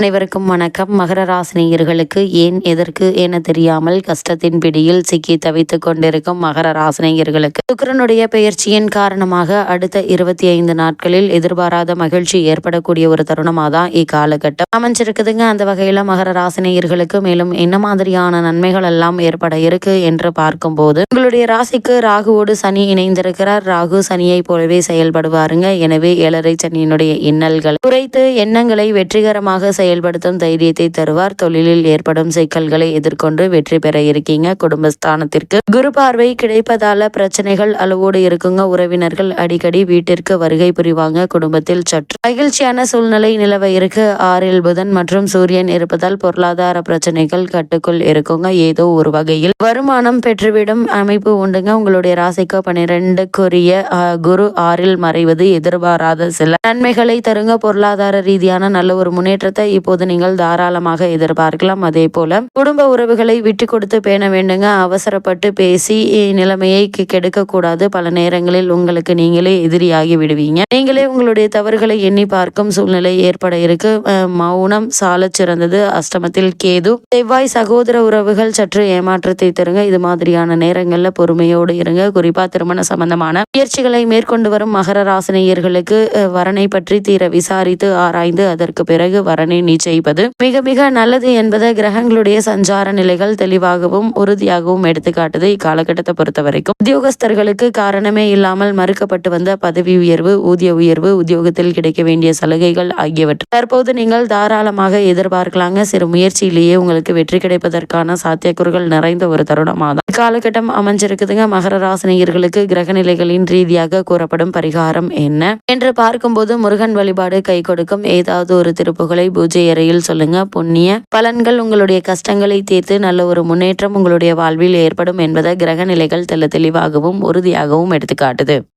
அனைவருக்கும் வணக்கம். மகர ராசினியர்களுக்கு ஏன் எதற்கு என தெரியாமல் கஷ்டத்தின் பிடியில் சிக்கி தவித்துக் கொண்டிருக்கும் மகர ராசினியர்களுக்கு. சுக்கரனுடைய பெயர்ச்சியின் காரணமாக அடுத்த இருபத்தி ஐந்து நாட்களில் எதிர்பாராத மகிழ்ச்சி ஏற்படக்கூடிய ஒரு தருணமாக தான் இக்காலகட்டம். அமைஞ்சிருக்குதுங்க. அந்த வகையில் மகர ராசினியர்களுக்கு மேலும் என்ன மாதிரியான நன்மைகள் எல்லாம் ஏற்பட இருக்கு என்று பார்க்கும்போது உங்களுடைய ராசிக்கு ராகுவோடு சனி இணைந்திருக்கிறார். ராகு சனியை போலவே செயல்படுவாருங்க. எனவே ஏழரை சனியினுடைய இன்னல்கள் குறைத்து எண்ணங்களை வெற்றிகரமாக செயல்படுத்தும் தைரியத்தை தருவார். தொழிலில் ஏற்படும் சிக்கல்களை எதிர்கொண்டு வெற்றி பெற இருக்கீங்க. குடும்பஸ்தானத்திற்கு குரு பார்வை கிடைப்பதால பிரச்சனைகள் அளவோடு இருக்குங்க. உறவினர்கள் அடிக்கடி வீட்டிற்கு வருகை புரிவாங்க. குடும்பத்தில் சற்று மகிழ்ச்சியான சூழ்நிலை நிலவ இருக்கு. ஆறில் புதன் மற்றும் சூரியன் இருப்பதால் பொருளாதார பிரச்சனைகள் கட்டுக்குள் இருக்குங்க. ஏதோ ஒரு வகையில் வருமானம் பெற்றுவிடும் அமைப்பு உண்டுங்க. உங்களுடைய ராசிக்கு பன்னிரெண்டுக்குரிய குரு ஆறில் மறைவது எதிர்பாராத சில நன்மைகளை தருங்க. பொருளாதார ரீதியான நல்ல ஒரு முன்னேற்றத்தை இப்போது நீங்கள் தாராளமாக எதிர்பார்க்கலாம். அதே போல குடும்ப உறவுகளை விட்டு கொடுத்து பேண வேண்டுங்க. அவசரப்பட்டு பேசி நிலைமையை கெ- கெடுக்க கூடாது பல நேரங்களில் உங்களுக்கு நீங்களே எதிரியாகி விடுவீங்க. நீங்களே உங்களுடைய தவறுகளை எண்ணி பார்க்கும் சூழ்நிலை ஏற்பட இருக்கு. மௌனம் சால சிறந்தது. அஷ்டமத்தில் கேது. செவ்வாய் சகோதர உறவுகள் சற்று ஏமாற்றத்தை தருங்க. இது மாதிரியான நேரங்கள்ல பொறுமையோடு இருங்க. குறிப்பா திருமண சம்பந்தமான முயற்சிகளை மேற்கொண்டு வரும் மகர ராசினியர்களுக்கு வரனை பற்றி தீர விசாரித்து ஆராய்ந்து அதற்கு பிறகு வரனின் நிச்சயிப்பது மிக மிக நல்லது என்பதை கிரகங்களுடைய சஞ்சார நிலைகள் தெளிவாகவும் உறுதியாகவும் எடுத்துக்காட்டுது இக்காலகட்டத்தை பொறுத்த வரைக்கும். உத்தியோகஸ்தர்களுக்கு காரணமே இல்லாமல் மறுக்கப்பட்டு வந்த பதவி உயர்வு ஊதிய உயர்வு உத்தியோகத்தில் கிடைக்க வேண்டிய சலுகைகள் ஆகியவற்றை. தற்போது நீங்கள் தாராளமாக எதிர்பார்க்கலாங்க. சிறு முயற்சியிலேயே உங்களுக்கு வெற்றி கிடைப்பதற்கான சாத்தியக்கூறுகள் நிறைந்த ஒரு தருணமாதான். இக்காலகட்டம் அமைஞ்சிருக்குதுங்க. மகர ராசினியர்களுக்கு கிரக நிலைகளின் ரீதியாக கூறப்படும் பரிகாரம் என்ன? என்று பார்க்கும்போது முருகன் வழிபாடு கை கொடுக்கும். ஏதாவது ஒரு திருப்புகளை பூஜை அறையில் சொல்லுங்க. புண்ணிய பலன்கள் உங்களுடைய கஷ்டங்களை தீர்த்து நல்ல ஒரு முன்னேற்றம் உங்களுடைய வாழ்வில் ஏற்படும் என்பதை கிரக நிலைகள் தெளிவாகவும் உறுதியாகவும் எடுத்துக்காட்டுது.